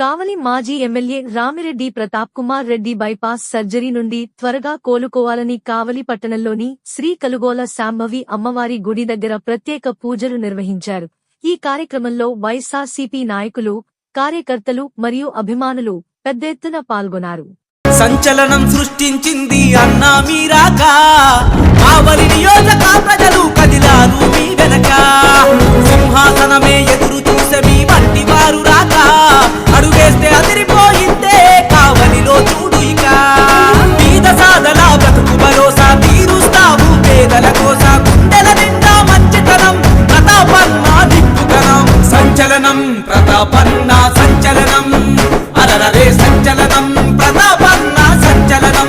కావలి మాజీ MLA Ramireddy Pratap Kumar Reddy bypass surgery నుండి త్వరగా కోలుకోవాలని కావలి పట్టణంలోని శ్రీ కలుగోల శాంభవి అమ్మవారి గుడి దగ్గర ప్రత్యేక పూజలు నిర్వహించారు. ఈ కార్యక్రమంలో వైఎస్ఆర్సీపీ నాయకులు కార్యకర్తలు మరియు అభిమానులు పెద్ద ఎత్తున పాల్గొన్నారు. సంచలనం సృష్టించింది అన్నా మీరాక కావలి నియోజక ప్రజలు కదిలారు మీ వెనక. ప్రతాపన్న సంచలనం. అరరే సంచలనం ప్రతాపన్న సంచలనం.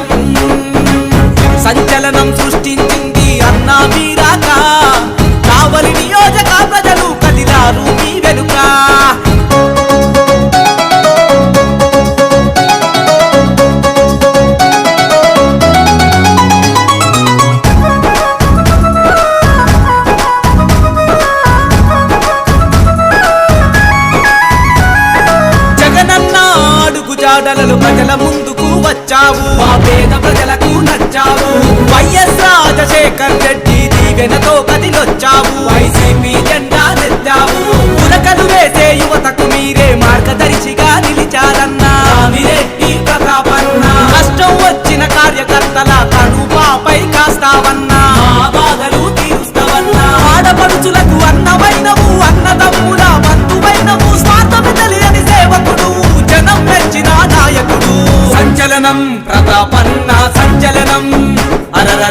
సంచలనం సృష్టించింది అడుగు ప్రజల ముందుకు వచ్చావు. మా పేద ప్రజలకు నచ్చావు.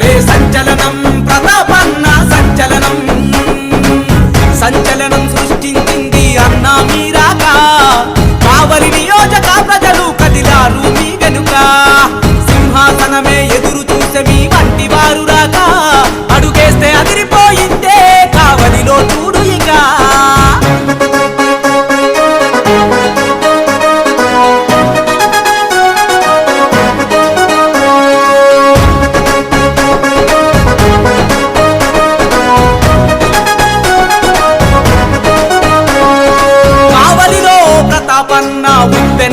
అరరరే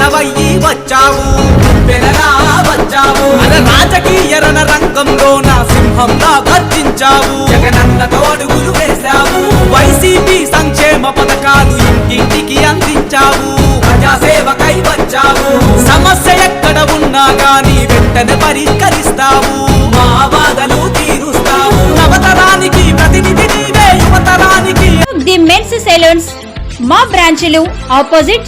ఉప్పెనవయ్యి వచ్చావు. ఉప్పెనలా వచ్చావు. రాజకీయ రణ రంగంలో నా సింహంగా గర్జించావు. జగనన్నతో అడుగులు వేశావు. వైసీపీ సంక్షేమ పథకాలు ఇంటింటికి అందించావు. ప్రజాసేవకై వచ్చావు. సమస్య ఎక్కడ ఉన్నా గాని వెంటనే పరిష్కరిస్తావు. మా బాధలు తీరుస్తావు. నవతరానికి ప్రతినిధి నీవే యువతరానికి. ది మెన్స్ సెలూన్స్ మా బ్రాంచ్లు opposite